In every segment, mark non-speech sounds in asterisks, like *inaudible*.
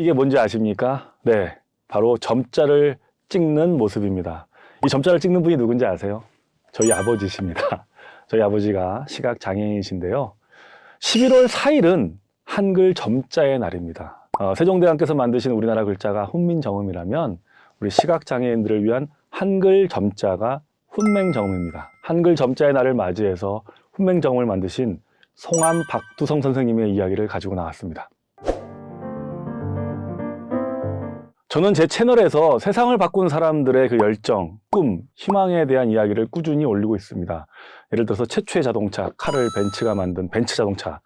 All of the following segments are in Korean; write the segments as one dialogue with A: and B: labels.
A: 이게 뭔지 아십니까? 네, 바로 점자를 찍는 모습입니다. 이 점자를 찍는 분이 누군지 아세요? 저희 아버지십니다. *laughs* 저희 아버지가 시각 장애인이신데요. 11월 4일은 한글 점자의 날입니다. 어, 세종대왕께서 만드신 우리나라 글자가 훈민정음이라면 우리 시각 장애인들을 위한 한글 점자가 훈맹정음입니다. 한글 점자의 날을 맞이해서 훈맹정음을 만드신 송암 박두성 선생님의 이야기를 가지고 나왔습니다. 저는 제 채널에서 세상을 바꾼 사람들의 그 열정, 꿈, 희망에 대한 이야기를 꾸준히 올리고 있습니다. 예를 들어서 최초의 자동차, 카를 벤츠가 만든 벤츠 자동차,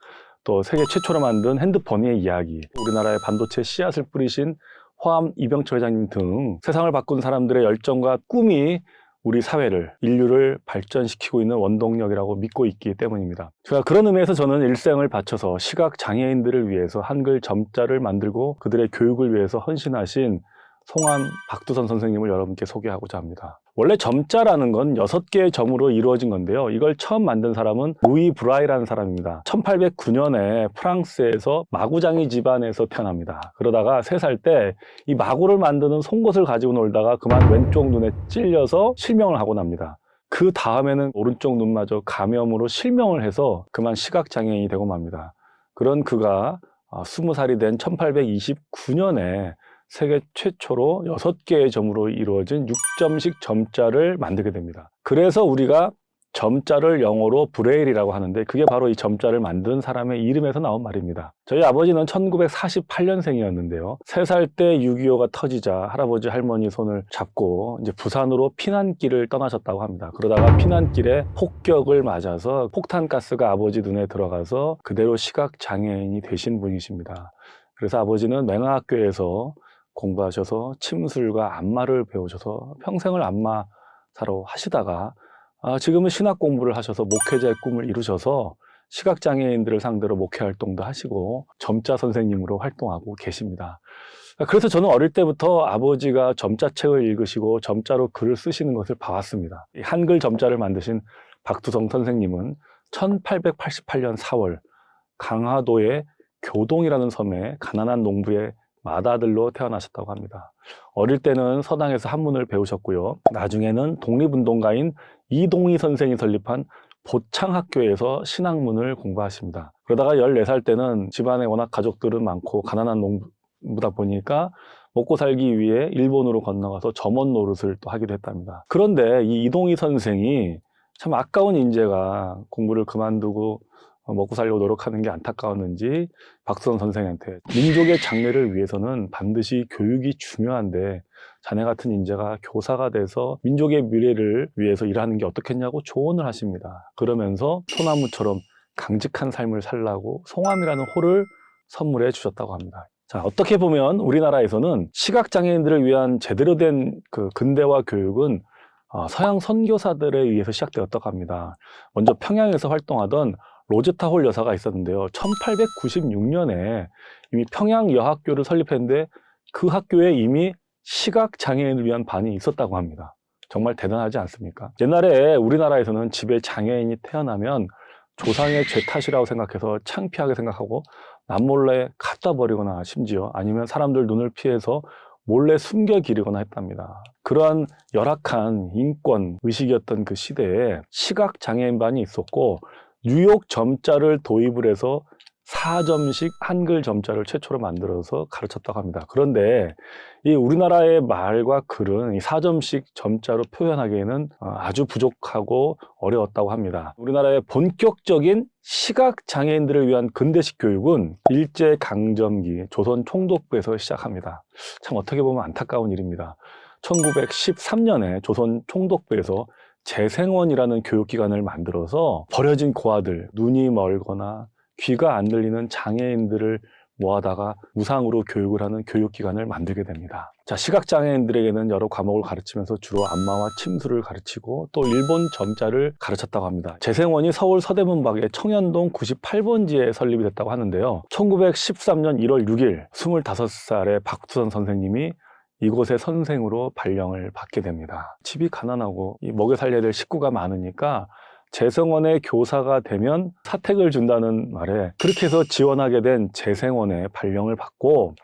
A: 또 세계 최초로 만든 핸드폰의 이야기, 우리나라의 반도체 씨앗을 뿌리신 화암 이병철 회장님 등 세상을 바꾼 사람들의 열정과 꿈이 우리 사회를, 인류를 발전시키고 있는 원동력이라고 믿고 있기 때문입니다. 제가 그런 의미에서 저는 일생을 바쳐서 시각 장애인들을 위해서 한글 점자를 만들고 그들의 교육을 위해서 헌신하신 송암 박두선 선생님을 여러분께 소개하고자 합니다. 원래 점자라는 건 여섯 개의 점으로 이루어진 건데요. 이걸 처음 만든 사람은 루이 브라이라는 사람입니다. 1809년에 프랑스에서 마구장이 집안에서 태어납니다. 그러다가 세 살 때 이 마구를 만드는 송곳을 가지고 놀다가 그만 왼쪽 눈에 찔려서 실명을 하고 납니다. 그 다음에는 오른쪽 눈마저 감염으로 실명을 해서 그만 시각장애인이 되고 맙니다. 그런 그가 아, 20살이 된 1829년에 세계 최초로 6개의 점으로 이루어진 6점식 점자를 만들게 됩니다. 그래서 우리가 점자를 영어로 브레일이라고 하는데 그게 바로 이 점자를 만든 사람의 이름에서 나온 말입니다. 저희 아버지는 1948년생이었는데요. 3살 때 6.25가 터지자 할아버지 할머니 손을 잡고 이제 부산으로 피난길을 떠나셨다고 합니다. 그러다가 피난길에 폭격을 맞아서 폭탄가스가 아버지 눈에 들어가서 그대로 시각장애인이 되신 분이십니다. 그래서 아버지는 맹아학교에서 공부하셔서 침술과 안마를 배우셔서 평생을 안마사로 하시다가 아, 지금은 신학 공부를 하셔서 목회자의 꿈을 이루셔서 시각장애인들을 상대로 목회 활동도 하시고 점자 선생님으로 활동하고 계십니다. 그래서 저는 어릴 때부터 아버지가 점자책을 읽으시고 점자로 글을 쓰시는 것을 봐왔습니다. 이 한글 점자를 만드신 박두성 선생님은 1888년 4월 강화도의 교동이라는 섬에 가난한 농부의 맏아들로 태어나셨다고 합니다. 어릴 때는 서당에서 한문을 배우셨고요. 나중에는 독립운동가인 이동희 선생이 설립한 보창학교에서 신학문을 공부하십니다. 그러다가 14살 때는 집안에 워낙 가족들은 많고 가난한 농부다 보니까 먹고 살기 위해 일본으로 건너가서 점원 노릇을 또 하기도 했답니다. 그런데 이 이동희 선생이 참 아까운 인재가 공부를 그만두고 먹고 살려고 노력하는 게 안타까웠는지 박수원 선생한테 민족의 장래를 위해서는 반드시 교육이 중요한데 자네 같은 인재가 교사가 돼서 민족의 미래를 위해서 일하는 게 어떻겠냐고 조언을 하십니다. 그러면서 소나무처럼 강직한 삶을 살라고 송암이라는 호를 선물해 주셨다고 합니다. 자, 어떻게 보면 우리나라에서는 시각장애인들을 위한 제대로 된 그 근대화 교육은 어, 서양 선교사들에 의해서 시작되었다고 합니다. 먼저 평양에서 활동하던 로제타 홀 여사가 있었는데요. 1896년에 이미 평양 여학교를 설립했는데 그 학교에 이미 시각 장애인을 위한 반이 있었다고 합니다. 정말 대단하지 않습니까? 옛날에 우리나라에서는 집에 장애인이 태어나면 조상의 죄 탓이라고 생각해서 창피하게 생각하고 남몰래 갖다 버리거나 심지어 아니면 사람들 눈을 피해서 몰래 숨겨 기르거나 했답니다. 그러한 열악한 인권 의식이었던 그 시대에 시각 장애인 반이 있었고 뉴욕 점자를 도입을 해서 4점식 한글 점자를 최초로 만들어서 가르쳤다고 합니다. 그런데 이 우리나라의 말과 글은 이 4점식 점자로 표현하기에는 어, 아주 부족하고 어려웠다고 합니다. 우리나라의 본격적인 시각 장애인들을 위한 근대식 교육은 일제 강점기 조선 총독부에서 시작합니다. 참 어떻게 보면 안타까운 일입니다. 1913년에 조선 총독부에서 재생원이라는 교육기관을 만들어서 버려진 고아들, 눈이 멀거나 귀가 안 들리는 장애인들을 모아다가 무상으로 교육을 하는 교육기관을 만들게 됩니다. 자, 시각장애인들에게는 여러 과목을 가르치면서 주로 안마와 침수를 가르치고 또 일본 점자를 가르쳤다고 합니다. 재생원이 서울 서대문박의 청년동 98번지에 설립이 됐다고 하는데요. 1913년 1월 6일 25살의 박두선 선생님이 이곳의 선생으로 발령을 받게 됩니다. 집이 가난하고 이 먹여 살려야 될 식구가 많으니까 재생원의 교사가 되면 사택을 준다는 말에 그렇게 해서 지원하게 된 재생원의 발령을 받고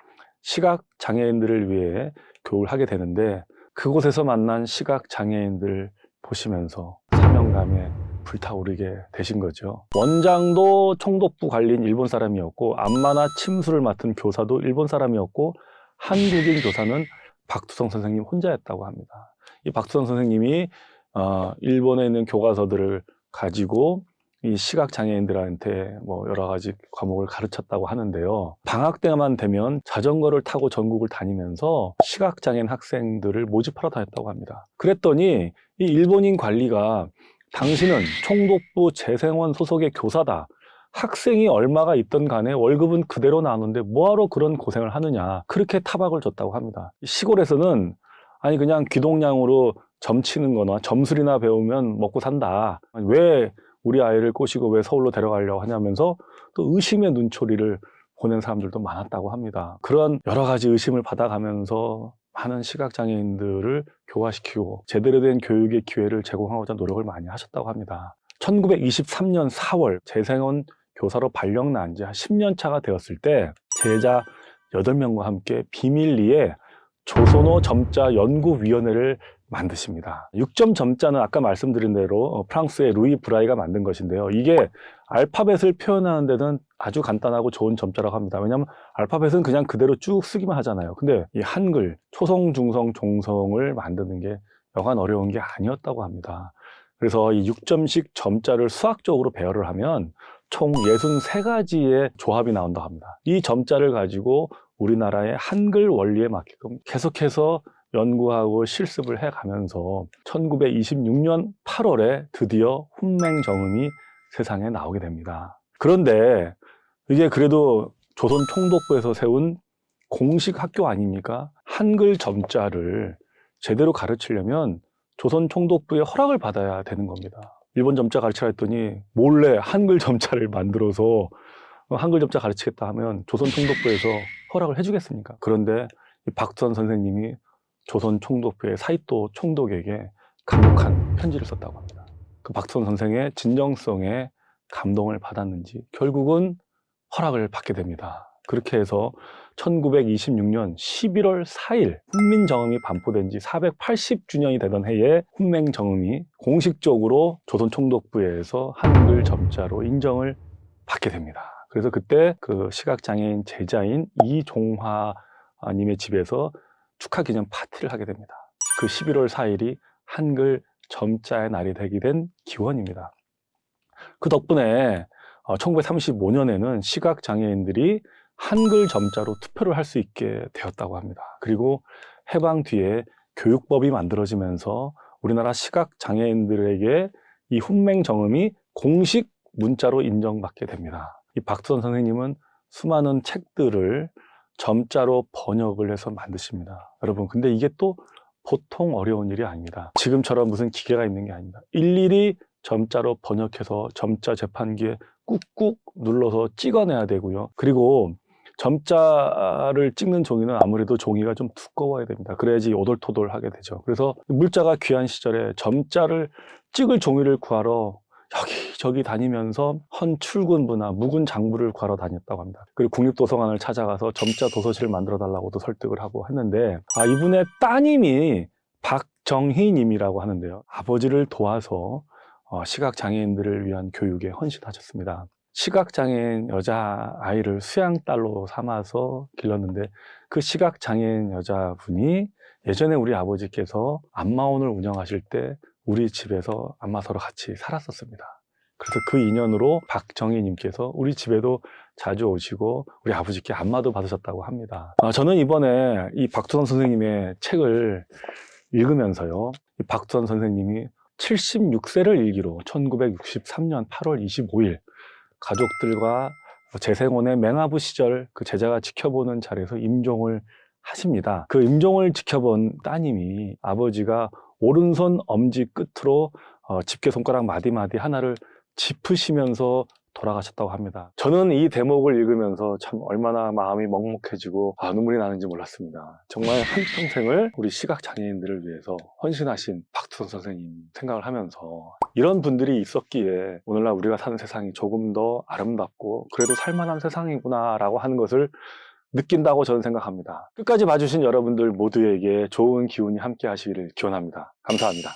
A: 시각 장애인들을 위해 교육을 하게 되는데 그곳에서 만난 시각 장애인들 보시면서 사명감에 불타오르게 되신 거죠. 원장도 총독부 관리인 일본 사람이었고 안마나 침수를 맡은 교사도 일본 사람이었고 한국인 교사는 박두성 선생님 혼자였다고 합니다. 이 박두성 선생님이 어, 일본에 있는 교과서들을 가지고 이 시각 장애인들한테 뭐 여러 가지 과목을 가르쳤다고 하는데요. 방학 때만 되면 자전거를 타고 전국을 다니면서 시각 장애인 학생들을 모집하러 다녔다고 합니다. 그랬더니 이 일본인 관리가 당신은 총독부 재생원 소속의 교사다. 학생이 얼마가 있던 간에 월급은 그대로 나오는데 뭐하러 그런 고생을 하느냐. 그렇게 타박을 줬다고 합니다. 시골에서는 아니 그냥 귀동냥으로 점치는 거나 점술이나 배우면 먹고 산다. 왜 우리 아이를 꼬시고 왜 서울로 데려가려고 하냐면서 또 의심의 눈초리를 보낸 사람들도 많았다고 합니다. 그런 여러 가지 의심을 받아가면서 많은 시각장애인들을 교화시키고 제대로 된 교육의 기회를 제공하고자 노력을 많이 하셨다고 합니다. 1923년 4월 재생원 교사로 발령 난 지 한 10년 차가 되었을 때 제자 8명과 함께 비밀리에 조선어 점자 연구위원회를 만드십니다. 6점 점자는 아까 말씀드린 대로 어, 프랑스의 루이 브라이가 만든 것인데요. 이게 알파벳을 표현하는 데는 아주 간단하고 좋은 점자라고 합니다. 왜냐하면 알파벳은 그냥 그대로 쭉 쓰기만 하잖아요. 근데 이 한글, 초성, 중성, 종성을 만드는 게 여간 어려운 게 아니었다고 합니다. 그래서 이 6점씩 점자를 수학적으로 배열을 하면 총 63가지의 조합이 나온다고 합니다. 이 점자를 가지고 우리나라의 한글 원리에 맞게끔 계속해서 연구하고 실습을 해 가면서 1926년 8월에 드디어 훈맹 정음이 세상에 나오게 됩니다. 그런데 이게 그래도 조선 총독부에서 세운 공식 학교 아닙니까? 한글 점자를 제대로 가르치려면 조선 총독부의 허락을 받아야 되는 겁니다. 일본 점자 가르치라 했더니 몰래 한글 점자를 만들어서 한글 점자 가르치겠다 하면 조선 총독부에서 허락을 해주겠습니까? 그런데 이 박두선 선생님이 조선 총독부의 사이토 총독에게 강력한 편지를 썼다고 합니다. 그 박두선 선생의 진정성에 감동을 받았는지 결국은 허락을 받게 됩니다. 그렇게 해서 1926년 11월 4일 훈민정음이 반포된 지 480주년이 되던 해에 훈맹정음이 공식적으로 조선 총독부에서 한글 점자로 인정을 받게 됩니다. 그래서 그때 그 시각장애인 제자인 이종화님의 집에서 축하 기념 파티를 하게 됩니다. 그 11월 4일이 한글 점자의 날이 되게 된 기원입니다. 그 덕분에 1935년에는 시각장애인들이 한글 점자로 투표를 할 수 있게 되었다고 합니다. 그리고 해방 뒤에 교육법이 만들어지면서 우리나라 시각 장애인들에게 이 훈맹 정음이 공식 문자로 인정받게 됩니다. 이 박두선 선생님은 수많은 책들을 점자로 번역을 해서 만드십니다. 여러분, 근데 이게 또 보통 어려운 일이 아닙니다. 지금처럼 무슨 기계가 있는 게 아닙니다. 일일이 점자로 번역해서 점자 재판기에 꾹꾹 눌러서 찍어내야 되고요. 그리고 점자를 찍는 종이는 아무래도 종이가 좀 두꺼워야 됩니다. 그래야지 오돌토돌 하게 되죠. 그래서 물자가 귀한 시절에 점자를 찍을 종이를 구하러 여기저기 다니면서 헌 출근부나 묵은 장부를 구하러 다녔다고 합니다. 그리고 국립도서관을 찾아가서 점자 도서실을 만들어 달라고도 설득을 하고 했는데 아, 이분의 따님이 박정희님이라고 하는데요. 아버지를 도와서 어, 시각장애인들을 위한 교육에 헌신하셨습니다. 시각장애인 여자 아이를 수양딸로 삼아서 길렀는데 그 시각장애인 여자분이 예전에 우리 아버지께서 안마원을 운영하실 때 우리 집에서 안마서로 같이 살았었습니다. 그래서 그 인연으로 박정희님께서 우리 집에도 자주 오시고 우리 아버지께 안마도 받으셨다고 합니다. 아, 저는 이번에 이 박두선 선생님의 책을 읽으면서요. 이 박두선 선생님이 76세를 일기로 1963년 8월 25일 가족들과 재생원의 맹아부 시절 그 제자가 지켜보는 자리에서 임종을 하십니다. 그 임종을 지켜본 따님이 아버지가 오른손 엄지 끝으로 어, 집게 손가락 마디마디 하나를 짚으시면서 돌아가셨다고 합니다. 저는 이 대목을 읽으면서 참 얼마나 마음이 먹먹해지고 아, 눈물이 나는지 몰랐습니다. 정말 한평생을 우리 시각장애인들을 위해서 헌신하신 박두선 선생님 생각을 하면서 이런 분들이 있었기에 오늘날 우리가 사는 세상이 조금 더 아름답고 그래도 살만한 세상이구나 라고 하는 것을 느낀다고 저는 생각합니다. 끝까지 봐주신 여러분들 모두에게 좋은 기운이 함께 하시기를 기원합니다. 감사합니다.